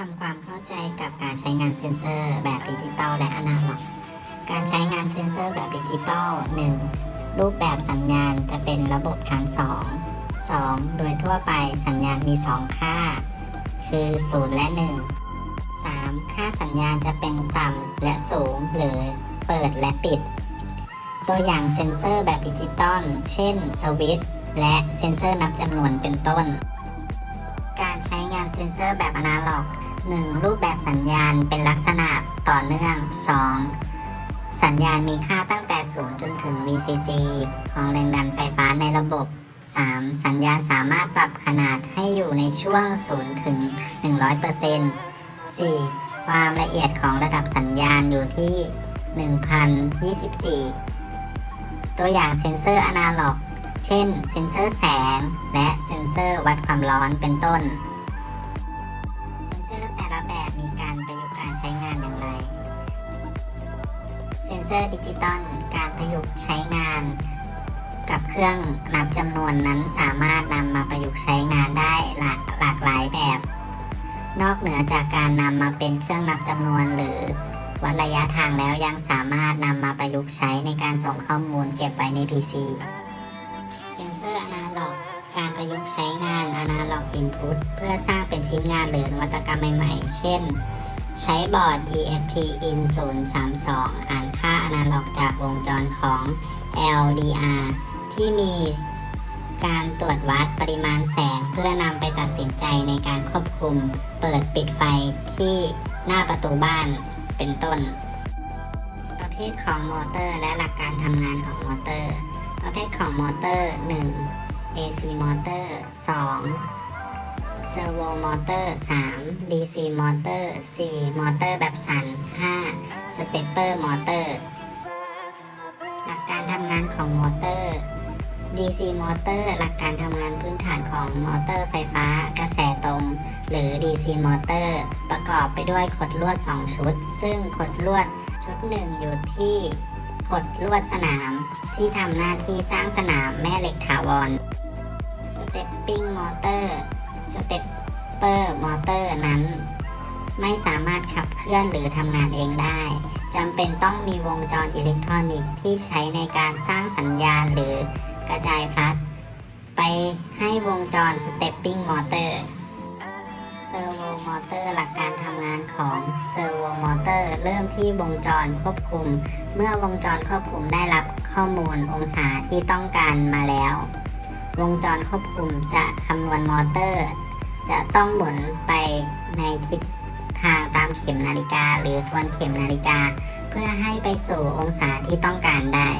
ทำความเข้าใจกับการใช้งานเซ็นเซอร์แบบดิจิตอลและอนาล็อก การใช้งานเซ็นเซอร์แบบดิจิตอล 1. รูปแบบสัญญาณจะเป็นระบบฐาน 2 2. โดยทั่วไปสัญญาณมี 2 ค่า คือ 0 และ 1 3. ค่าสัญญาณจะเป็นต่ำและสูง หรือเปิดและปิด ตัวอย่างเซ็นเซอร์แบบดิจิตอล เช่น สวิตช์และเซ็นเซอร์นับจำนวนเป็นต้น การใช้งานเซ็นเซอร์แบบอนาล็อก 1. รูปแบบสัญญาณเป็นลักษณะต่อเนื่อง 2. สัญญาณมีค่าตั้งแต่ 0 จนถึง VCC ของแรงดันไฟฟ้าในระบบ 3. สัญญาณสามารถปรับขนาดให้อยู่ในช่วง 0 ถึง 100% 4. ความละเอียดของระดับสัญญาณอยู่ที่ 1024 ตัวอย่างเซ็นเซอร์อนาล็อก เช่น เซ็นเซอร์แสง และเซ็นเซอร์วัดความร้อนเป็นต้น แต่ละแบบมีการประยุกต์การใช้งานอย่างไร เซ็นเซอร์ดิจิตอลการประยุกต์ใช้งาน กับเครื่องนับจำนวนนั้นสามารถนำมาประยุกต์ใช้งานได้หลากหลากหลายแบบ นอกเหนือจากการนำมาเป็นเครื่องนับจำนวนหรือวัดระยะทางแล้วยังสามารถนำมาประยุกต์ใช้ในการส่งข้อมูลเก็บไว้ใน PC เซ็นเซอร์อนาล็อก การประยุกต์ใช้งานอนาล็อกอินพุตเพื่อสร้างเป็นชิ้นงานหรือนวัตกรรมใหม่ๆ เช่น ใช้บอร์ด ESP IN 032อ่านค่าอนาล็อกจากวงจรของ LDR ที่มีการตรวจวัดปริมาณแสงเพื่อนำไปตัดสินใจในการควบคุม เปิดปิดไฟที่หน้าประตูบ้านเป็นต้น ประเภทของมอเตอร์และหลักการทำงานของมอเตอร์ ประเภทของมอเตอร์ 1. AC มอเตอร์ 2. เซอร์โวมอเตอร์ 3. DC มอเตอร์ 4. มอเตอร์แบบสั่น 5. สเตปเปอร์มอเตอร์หลักการทำงานของมอเตอร์ DC มอเตอร์หลักการทำงานพื้นฐานของมอเตอร์ไฟฟ้ากระแสตรง หรือ DC มอเตอร์ประกอบไปด้วยขดลวด 2 ชุด ซึ่งขดลวดชุดหนึ่งอยู่ที่ขดลวดสนามที่ทำหน้าที่สร้างสนามแม่เหล็กถาวร Stepping Motor Stepper Motor นั้น ไม่สามารถขับเคลื่อนหรือทำงานเองได้จำเป็นต้องมีวงจรอิเล็กทรอนิกส์ที่ใช้ในการสร้างสัญญาณหรือกระจายพลัสไปให้วงจร Stepping Motor Servo Motor หลักการทำงานของ Servo Motor เริ่มที่วงจรควบคุม เมื่อวงจรควบคุมได้รับข้อมูลองศาที่ต้องการมาแล้ว วงจรควบคุมจะคำนวณมอเตอร์ จะต้องหมุนไปในทิศทางตามเข็มนาฬิกา หรือทวนเข็มนาฬิกา เพื่อให้ไปสู่องศาที่ต้องการได้